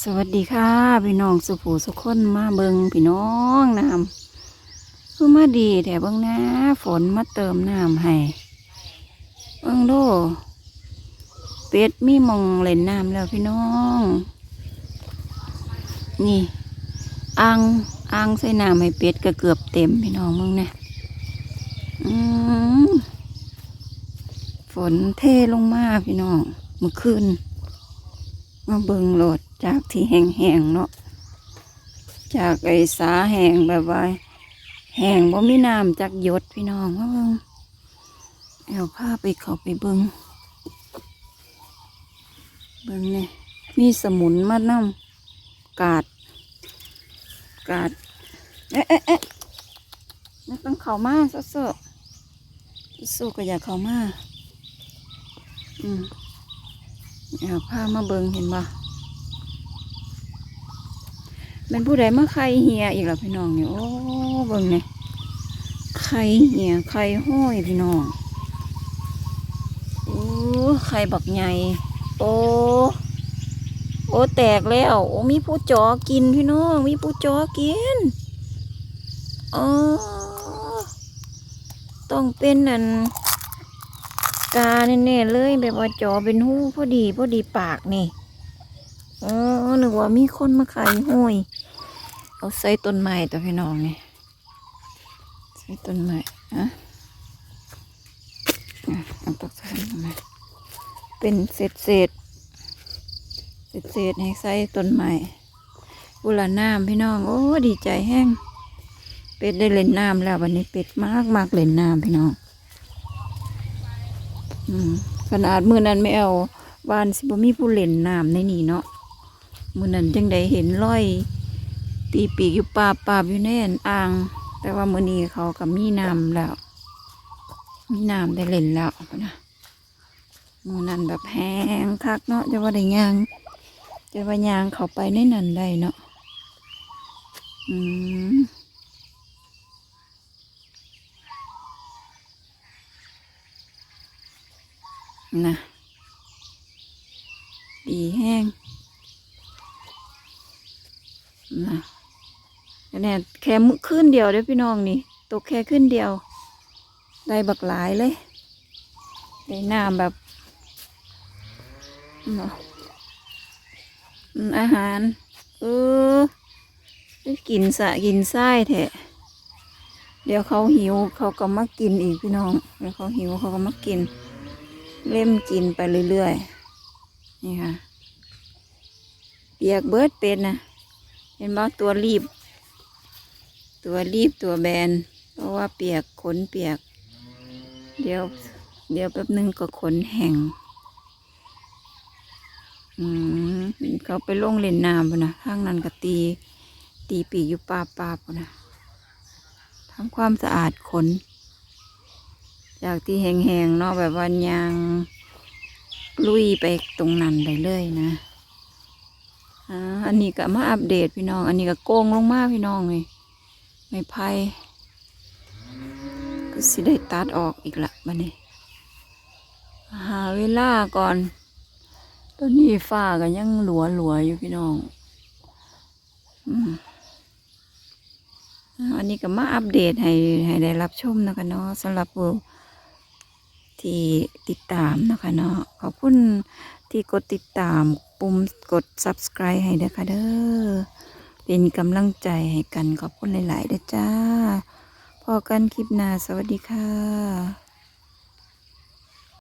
สวัสดีค่ะ พี่น้องสุผูสุขคนมาเบิงพี่น้องน้ำคือมาดีแต่เบิงนะฝนมาเติมน้ำให้เบิงโดเป็ดมีมองเล่นน้ำแล้วพี่น้อง นี่อ่างอ่างใส่น้ำให้เป็ดก็เกือบเต็มพี่น้องมึงเนี่ยฝนเทลงมาพี่น้องเมื่อคืนมาเบิงโหลด จากที่แห้งๆเนาะจากไอ้สาแห้งแบบว่าแห้งบ่มีน้ำจากหยดพี่น้องมาเบิงเอาผ้าไปเขาไปเบิงเบิงเนี่ยมีสมุนมานำกาด กาด เอ๊ะเอ๊ะเอ๊ะไม่ต้องเข้ามาซะเสอะสู้ก็อย่าเข้ามา อืมเอาผ้ามาเบิงเห็นบ่ เป็นผู้ใดมาใครเหียอีกแล้วพี่น้องเนี่ยโอ้เบิงเนี่ยไข่เหียไข่ห้อยพี่น้องโอ้ไข่บักใหญ่โอ้โอ้แตกแล้ว โอ้มีผู้จอกินพี่น้องมีผู้จอกินอ๋อต้องเป็นอันกาแน่ๆเลยแบบว่าจอเป็นหูพอดีพอดีปากนี่ อ๋อนึกว่ามีคนมาขายห้อยเอาใส่ต้นไม้ตัวพี่น้องนี่ใส่ต้นไม้อะอะเอาตกใส่ต้นไม้เป็นเศษเศษเศษเศษให้ใส่ต้นไม้บุรน้ำพี่น้อง โอ้ดีใจแห้งเป็ดได้เล่นน้ำแล้ววันนี้เป็ดมากมากเล่นน้ำพี่น้องอืมขนาดมือนั้นไม่เอาวานสิบ่มีผู้เล่นน้ำในนี่เนาะ มือนั้นจังได้เห็นร้อย ตีปีกอยู่ปาบปาบอยู่ในอันอ่าง แต่ว่ามือนี้เขากับมีน้ำแล้ว มีน้ำได้เล่นแล้วนะมือนั้นแบบแห้งคักเนาะจะว่าได้ยาง จะว่ายางเขาไปในนั้นได้เนาะอืมนะดีแห้ง นะเนี่ยแค่ขึ้นเดียวเด้อพี่น้องนี่ ตกแค่ขึ้นเดียว ได้บักหลายเลย ได้น้ำแบบอาหาร เออได้กินสะกินไส้แทะเดี๋ยวเขาหิวเขาก็มากินอีกพี่น้องเดี๋ยวเขาหิวเขาก็มากิน เล่มกินไปเรื่อยๆนี่ค่ะเปียกเบิดเป็ดนะ ห็นบ่ตัวรีบ ตัวรีบตัวแบน เพราะว่าเปียกขนเปียก เดี๋ยว เดี๋ยวแป๊บนึงก็ขนแห้งอืมเขาไปลงเล่นน้ำปนะข้างนั้นก็ตี ตีปีกอยู่ป้าป้าๆพุ่นะทำความสะอาดขน จากที่แห้งๆเนาะแบบว่ายางลุยไปตรงนั้นได้เลยนะ อ่าอันนี้ก็มาอัปเดตพี่น้อง อันนี้ก็โกงลงมาพี่น้องเลยไม่ไพ่ก็สิได้ตัดออกอีกละบันนี้ หาเวลาก่อนตอนนี้ฟ้าก็ยังหลัวหลัวอยู่พี่น้องอันนี้ก็มาอัปเดตให้ให้ได้รับชมนะคะเนาะสำหรับผู้ ที่ติดตามนะคะเนาะขอบคุณที่กดติดตามปุ่มกด subscribe ให้เด้อค่ะเด้อเป็นกำลังใจให้กันขอบคุณหลายๆเด้อจ้าพอกันคลิปหน้าสวัสดีค่ะ